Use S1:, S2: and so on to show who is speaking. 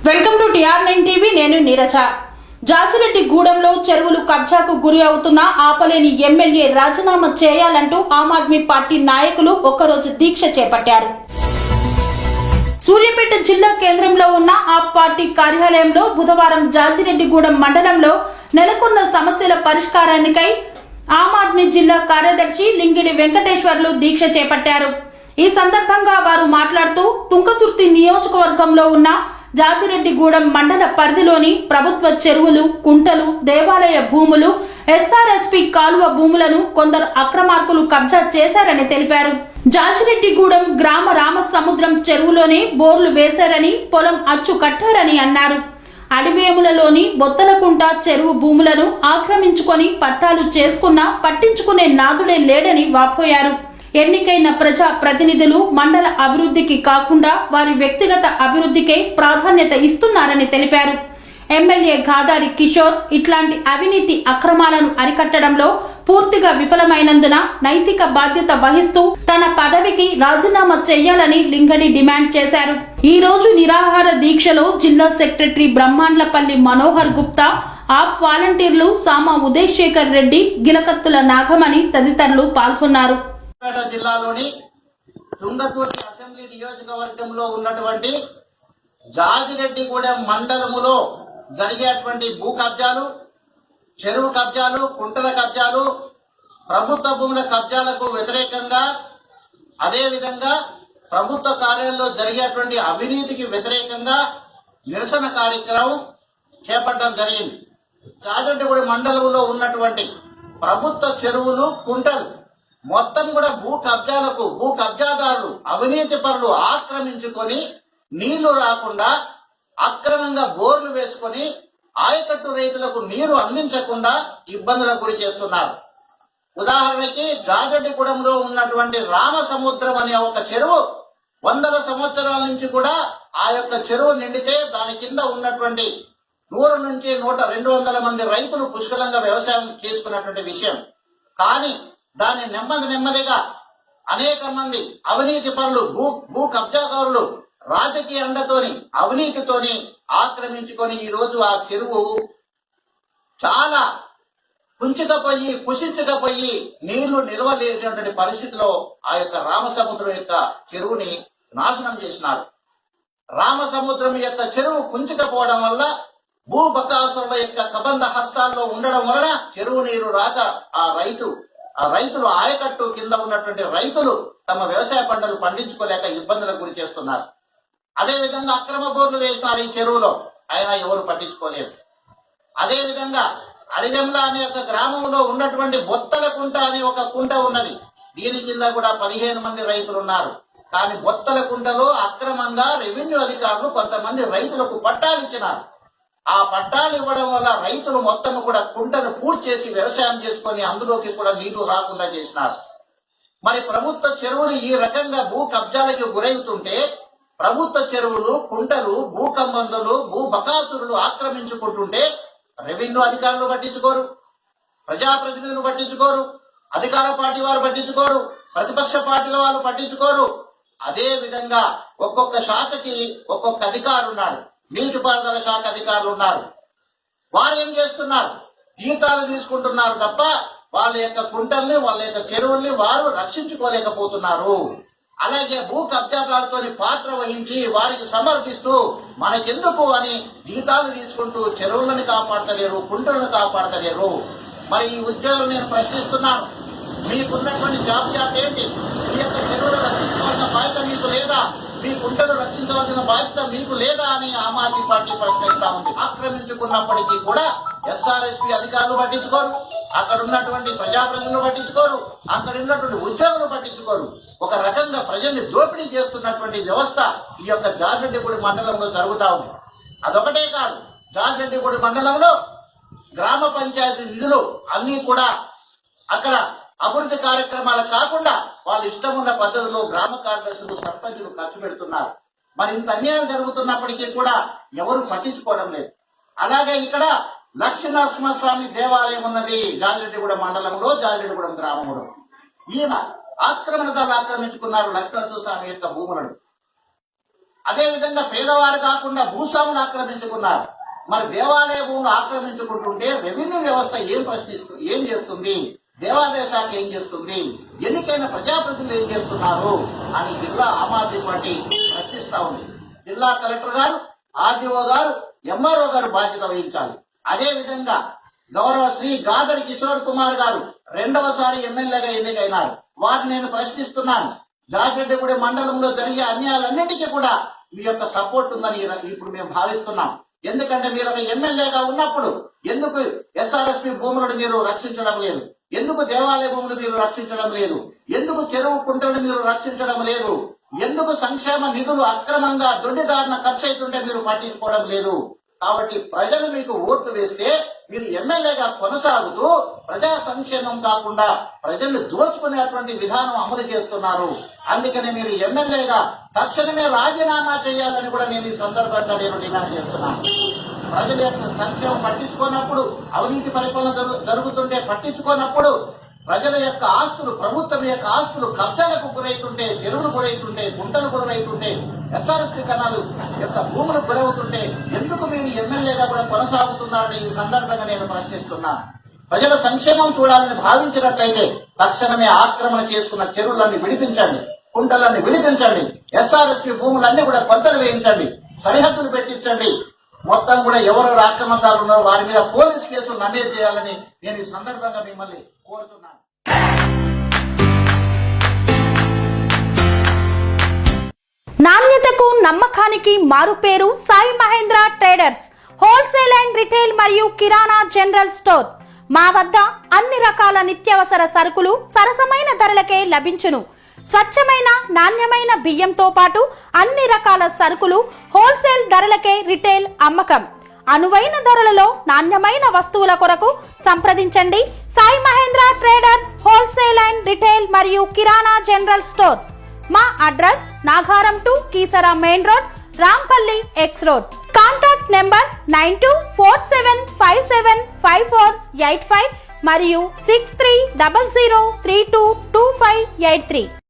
S1: Welcome to TR nine TV నేను నీరజ. జాజిరెడ్డి గూడెంలో చెరువులు కబ్జాకు గురి అవుతున్న ఆపలేని ఎమ్మెల్యే రాజీనామా చేయాలంటూ ఆమ్ ఆద్మీ పార్టీ నాయకులు ఒక్కరోజు దీక్ష చేపట్టారు. సూర్యాపేట జిల్లా కేంద్రంలో ఉన్న ఆ పార్టీ కార్యాలయంలో బుధవారం జాజిరెడ్డిగూడెం మండలంలో నెలకొన్న సమస్యల పరిష్కారానికై ఆమ్ ఆద్మీ జిల్లా కార్యదర్శి లింగిడి వెంకటేశ్వర్లు దీక్ష చేపట్టారు. ఈ సందర్భంగా వారు మాట్లాడుతూ తుంగతుర్తి నియోజకవర్గంలో ఉన్న జాజిరెడ్డిగూడెం మండల పరిధిలోని ప్రభుత్వ చెరువులు కుంటలు దేవాలయ భూములు ఎస్ఆర్ఎస్పి కాలువ భూములను కొందరు అక్రమార్కులు కబ్జా చేశారని తెలిపారు. జాజిరెడ్డిగూడెం గ్రామ రామసముద్రం చెరువులోనే బోర్లు వేశారని పొలం అచ్చు కట్టారని అన్నారు. అడివేములలోని బొత్తలకుంట చెరువు భూములను ఆక్రమించుకొని పట్టాలు చేసుకున్నా పట్టించుకునే నాదుడే లేడని వాపోయారు. ఎన్నికైన ప్రజా ప్రతినిధులు మండల అభివృద్ధికి కాకుండా వారి వ్యక్తిగత అభివృద్ధికే ప్రాధాన్యత ఇస్తున్నారని తెలిపారు. ఎమ్మెల్యే గాదారి కిషోర్ ఇట్లాంటి అవినీతి అక్రమాలను అరికట్టడంలో పూర్తిగా విఫలమైనందున నైతిక బాధ్యత వహిస్తూ తన పదవికి రాజీనామా చేయాలని లింగడి డిమాండ్ చేశారు. ఈ రోజు నిరాహార దీక్షలో జిల్లా సెక్రటరీ బ్రహ్మాండ్లపల్లి మనోహర్ గుప్తా ఆప్ వాలంటీర్లు సామా ఉదయ్ శేఖర్ రెడ్డి గిలకత్తుల నాగమణి తదితరులు పాల్గొన్నారు.
S2: జిల్లాలోని అసెంబ్లీ నియోజకవర్గంలో ఉన్నటువంటి జాజిరెడ్డిగూడెం మండలములో జరిగేటువంటి భూ కబ్జాలు చెరువు కబ్జాలు కుంటల కబ్జాలు ప్రభుత్వ భూముల కబ్జాలకు వ్యతిరేకంగా అదేవిధంగా ప్రభుత్వ కార్యాలయంలో జరిగేటువంటి అవినీతికి వ్యతిరేకంగా నిరసన కార్యక్రమం చేపట్టడం జరిగింది. రాజంటిగూడి మండలంలో ఉన్నటువంటి ప్రభుత్వ చెరువులు కుంటలు మొత్తం కూడా భూ కబ్జాలకు భూ కబ్జాదారులు అవినీతి పనులు ఆక్రమించుకొని నీళ్ళు రాకుండా అక్రమంగా బోర్లు వేసుకొని ఆయకట్టు రైతులకు నీరు అందించకుండా ఇబ్బందులకు గురి చేస్తున్నారు. ఉదాహరణకి జాజడిగూడెంలో ఉన్నటువంటి రామసముద్రం అనే ఒక చెరువు వందల సంవత్సరాల నుంచి కూడా ఆ యొక్క చెరువు నిండితే దాని కింద ఉన్నటువంటి నూరు నుంచి నూట రెండు వందల మంది రైతులు పుష్కలంగా వ్యవసాయం చేసుకున్నటువంటి విషయం. కానీ దాన్ని నెమ్మది నెమ్మదిగా అనేక మంది అవినీతి పనులు భూ భూ కబ్జాదారులు రాజకీయ అండతోని అవినీతితోని ఆక్రమించుకొని ఈ రోజు ఆ చెరువు చాలా కుంచుకపోయి కుషించకపోయి నీళ్ళు నిల్వలేనటువంటి పరిస్థితిలో ఆ యొక్క రామసముద్రం యొక్క చెరువుని నాశనం చేసినారు. రామసముద్రం యొక్క చెరువు కుంచుకపోవడం వల్ల భూ యొక్క కబంధ హస్తాల్లో ఉండడం వలన చెరువు నీరు రాక ఆ రైతు ఆ రైతులు ఆయకట్టు కింద ఉన్నటువంటి రైతులు తమ వ్యవసాయ పంటలు పండించుకోలేక ఇబ్బందులకు గురి చేస్తున్నారు. అదే విధంగా అక్రమ బోర్లు వేసినారు ఈ చెరువులో. అయినా ఎవరు పట్టించుకోలేదు. అదే విధంగా అడిగంల అనే ఒక గ్రామంలో ఉన్నటువంటి బొత్తల కుంట అనే ఒక కుంట ఉన్నది. దీని కింద కూడా పదిహేను మంది రైతులు ఉన్నారు. కానీ బొత్తల కుంటలో అక్రమంగా రెవెన్యూ అధికారులు కొంతమంది రైతులకు పట్టాలు ఇచ్చినారు. ఆ పట్టాలు ఇవ్వడం వల్ల రైతులు మొత్తం కూడా కుంటను పూర్తి చేసి వ్యవసాయం చేసుకొని అందులోకి కూడా నీళ్ళు రాకుండా చేసినారు. మరి ప్రభుత్వ చెరువులు ఈ రకంగా భూ కబ్జాలకి గురవుతుంటే ప్రభుత్వ చెరువులు కుంటలు భూకంబంధులు భూ బకాసురులు ఆక్రమించుకుంటుంటే రెవెన్యూ అధికారులు పట్టించుకోరు ప్రజాప్రతినిధులు పట్టించుకోరు అధికార పార్టీ వారు పట్టించుకోరు ప్రతిపక్ష పార్టీల వాళ్ళు పట్టించుకోరు. అదే విధంగా ఒక్కొక్క శాఖకి ఒక్కొక్క అధికారులు ఉన్నాడు నీటిపారుదల శాఖ అధికారులు ఉన్నారు. వారు ఏం చేస్తున్నారు? జీతాలు తీసుకుంటున్నారు తప్ప వాళ్ళ యొక్క కుంటల్ని వాళ్ళ యొక్క చెరువుల్ని వారు రక్షించుకోలేకపోతున్నారు. అలాగే భూ కబ్జాదారుతోని పాత్ర వహించి వారికి సమర్థిస్తూ మనకెందుకు అని జీతాలు తీసుకుంటూ చెరువులను కాపాడతలేరు కుంటలను కాపాడతలేరు. మరి ఈ ఉద్యోగులు నేను ప్రశ్నిస్తున్నాను మీకున్నటువంటి జాబ్ చాట్ ఏంటి? మీ యొక్క చెరువులు రక్షించవలసిన బాధ్యత మీకు లేదా? మీ కుంటలు రక్షించవలసిన బాధ్యత మీకు లేదా అని ఆమ్ ఆద్మీ పార్టీ ప్రశ్నిస్తా ఉంది. ఆక్రమించుకున్నప్పటికీ కూడా ఎస్ఆర్ఎస్పీ అధికారులు పట్టించుకోరు. అక్కడ ఉన్నటువంటి ప్రజాప్రతినిధులు పట్టించుకోరు అక్కడ ఉన్నటువంటి ఉద్యోగులు పట్టించుకోరు. ఒక రకంగా ప్రజల్ని దోపిడీ చేస్తున్నటువంటి వ్యవస్థ ఈ యొక్క జాజరెడ్డిగూడి మండలంలో జరుగుతా ఉంది. అదొకటే కాదు జాజరెడ్డిగూడి మండలంలో గ్రామ పంచాయతీ నిధులు అన్నీ కూడా అక్కడ అభివృద్ధి కార్యక్రమాలు కాకుండా వాళ్ళు ఇష్టం ఉన్న పద్ధతిలో గ్రామ కార్యదర్శులు సర్పంచులు ఖర్చు పెడుతున్నారు. మరి ఇంత అన్యాయం జరుగుతున్నప్పటికీ కూడా ఎవరు పట్టించుకోవడం లేదు. అలాగే ఇక్కడ లక్ష్మీనరసింహస్వామి దేవాలయం ఉన్నది జాలిరెడ్డిగూడెం మండలంలో జాలిరెడ్డిగూడెం గ్రామంలో. ఈయన ఆక్రమణదారులు ఆక్రమించుకున్నారు లక్ష్మణ స్వామి యొక్క భూములను. అదే విధంగా పేదవారు కాకుండా భూస్వాములు ఆక్రమించుకున్నారు. మరి దేవాలయ భూములు ఆక్రమించుకుంటుంటే రెవెన్యూ వ్యవస్థ ఏం ప్రశ్నిస్తుంది ఏం చేస్తుంది? దేవాలయ శాఖ ఏం చేస్తుంది? ఎన్నికైన ప్రజాప్రతినిధులు ఏం చేస్తున్నారు? అని జిల్లా ఆమ్ ఆద్మీ పార్టీ ప్రశ్నిస్తా ఉంది. జిల్లా కలెక్టర్ గారు ఆర్డీఓ గారు ఎంఆర్ఓ గారు బాధ్యత వహించాలి. అదే విధంగా గౌరవ శ్రీ గాదర్ కిషోర్ కుమార్ గారు రెండవసారి ఎమ్మెల్యేగా ఎన్నికైనారు. వారిని నేను ప్రశ్నిస్తున్నాను. జాజిరెడ్డిగూడెం మండలంలో జరిగే అన్యాయాలన్నిటికీ కూడా మీ యొక్క సపోర్ట్ ఉందని ఇప్పుడు మేము భావిస్తున్నాం. ఎందుకంటే మీరు ఒక ఎమ్మెల్యేగా ఉన్నప్పుడు ఎందుకు ఎస్ఆర్ఎస్పి భూములను మీరు రక్షించడం లేదు? ఎందుకు దేవాలయ భూములు మీరు రక్షించడం లేదు? ఎందుకు చెరువు కుంటలు మీరు రక్షించడం లేదు? ఎందుకు సంక్షేమ నిధులు అక్రమంగా దొడ్డిదారిన ఖర్చు అవుతుంటే మీరు పట్టించుకోవడం లేదు? కాబట్టి ప్రజలు మీకు ఓట్లు వేస్తే మీరు ఎమ్మెల్యేగా కొనసాగుతూ ప్రజా సంక్షేమం కాకుండా ప్రజల్ని దోచుకునేటువంటి విధానం అమలు చేస్తున్నారు. అందుకని మీరు ఎమ్మెల్యేగా తక్షణమే రాజీనామా చేయాలని కూడా నేను ఈ సందర్భంగా నేను డిమాండ్ చేస్తున్నాను. ప్రజల యొక్క సంక్షేమం పట్టించుకోనప్పుడు అవినీతి పరిపాలన జరుగు- జరుగుతుంటే పట్టించుకోనప్పుడు ప్రజల యొక్క ఆస్తులు ప్రభుత్వం యొక్క ఆస్తులు కబ్జాలకు గురైతుంటే చెరువులు గురైతుంటే గుంటలు గురైతుంటే ఎస్ఆర్ఎస్పీ కణాలు యొక్క భూములు గురవుతుంటే ఎందుకు మీరు ఎమ్మెల్యేగా కూడా కొనసాగుతున్నారని ఈ సందర్భంగా నేను ప్రశ్నిస్తున్నాను ప్రజల సంక్షేమం చూడాలని భావించినట్లయితే తక్షణమే ఆక్రమణ చేసుకున్న చెరువులన్నీ విడిపించండి కుంటలన్నీ విడిపించండి ఎస్ఆర్ఎస్పీ భూములన్నీ కూడా కొంతలు వేయించండి సరిహద్దులు పెట్టించండి మొత్తం కూడా ఎవరు ఆక్రమణదారులు ఉన్నారో వారి మీద పోలీస్ కేసులు నమోదు చేయాలని నేను ఈ సందర్భంగా మిమ్మల్ని కోరుతున్నాను.
S1: నాణ్యతకు నమ్మకానికి మారుపేరు Sai Mahendra Traders. Wholesale and retail మరియు కిరాణా జనరల్ స్టోర్. మా వద్ద అన్ని రకాల నిత్యావసర సరుకులు సరసమైన ధరలకే లభించును. స్వచ్ఛమైన నాణ్యమైన బియ్యంతో పాటు అన్ని రకాల సరుకులు హోల్సేల్ ధరలకే రిటైల్ అమ్మకం. అనువైన ధరలలో నాణ్యమైన వస్తువుల కొరకు సంప్రదించండి. Sai Mahendra Traders wholesale and retail మరియు కిరాణా జనరల్ స్టోర్. మా address Nagaram to Keesara main road Rampalli X road. Contact number nine two four seven five seven five four eight five మరియు six three double zero three two two five eight three.